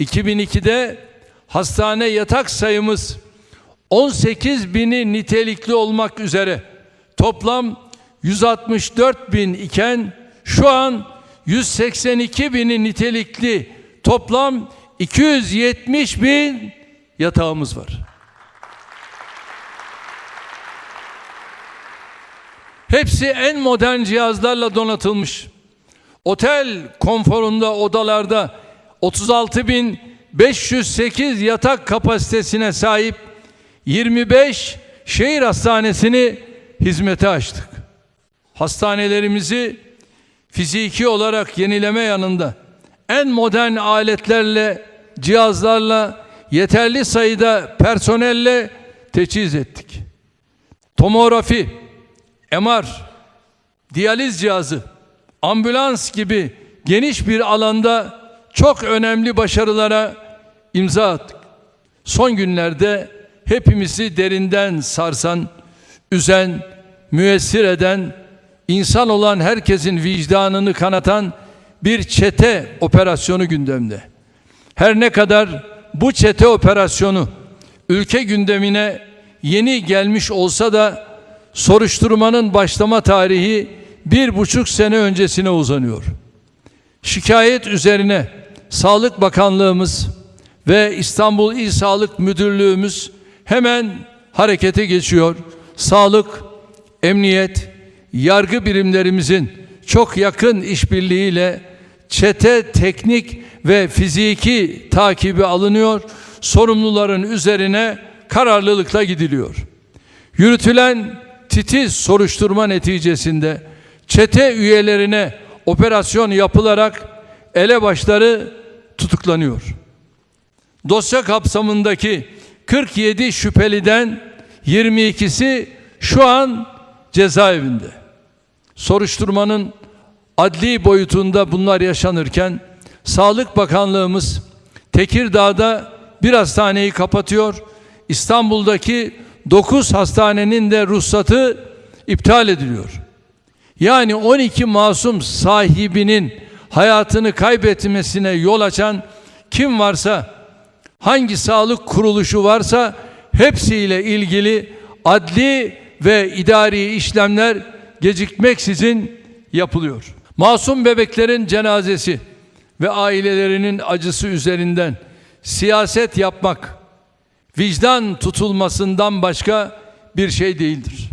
2002'de hastane yatak sayımız 18 bini nitelikli olmak üzere toplam 164 bin iken şu an 182 bini nitelikli toplam 270 bin yatağımız var. Hepsi en modern cihazlarla donatılmış. Otel konforunda odalarda 36.508 yatak kapasitesine sahip 25 şehir hastanesini hizmete açtık. Hastanelerimizi fiziki olarak yenileme yanında en modern aletlerle, cihazlarla, yeterli sayıda personelle teçhiz ettik. Tomografi, MR, diyaliz cihazı, ambulans gibi geniş bir alanda çok önemli başarılara imza attık. Son günlerde hepimizi derinden sarsan, üzen, müessir eden, insan olan herkesin vicdanını kanatan bir çete operasyonu gündemde. Her ne kadar bu çete operasyonu ülke gündemine yeni gelmiş olsa da soruşturmanın başlama tarihi bir buçuk sene öncesine uzanıyor. Şikayet üzerine Sağlık Bakanlığımız ve İstanbul İl Sağlık Müdürlüğümüz hemen harekete geçiyor. Sağlık, emniyet, yargı birimlerimizin çok yakın işbirliğiyle çete teknik ve fiziki takibi alınıyor. Sorumluların üzerine kararlılıkla gidiliyor. Yürütülen titiz soruşturma neticesinde çete üyelerine operasyon yapılarak elebaşları tutuklanıyor. Dosya kapsamındaki 47 şüpheliden 22'si şu an cezaevinde. Soruşturmanın adli boyutunda bunlar yaşanırken Sağlık Bakanlığımız Tekirdağ'da bir hastaneyi kapatıyor. İstanbul'daki 9 hastanenin de ruhsatı iptal ediliyor. Yani 12 masum sahibinin hayatını kaybetmesine yol açan kim varsa hangi sağlık kuruluşu varsa hepsiyle ilgili adli ve idari işlemler gecikmeksizin yapılıyor. Masum bebeklerin cenazesi ve ailelerinin acısı üzerinden siyaset yapmak vicdan tutulmasından başka bir şey değildir.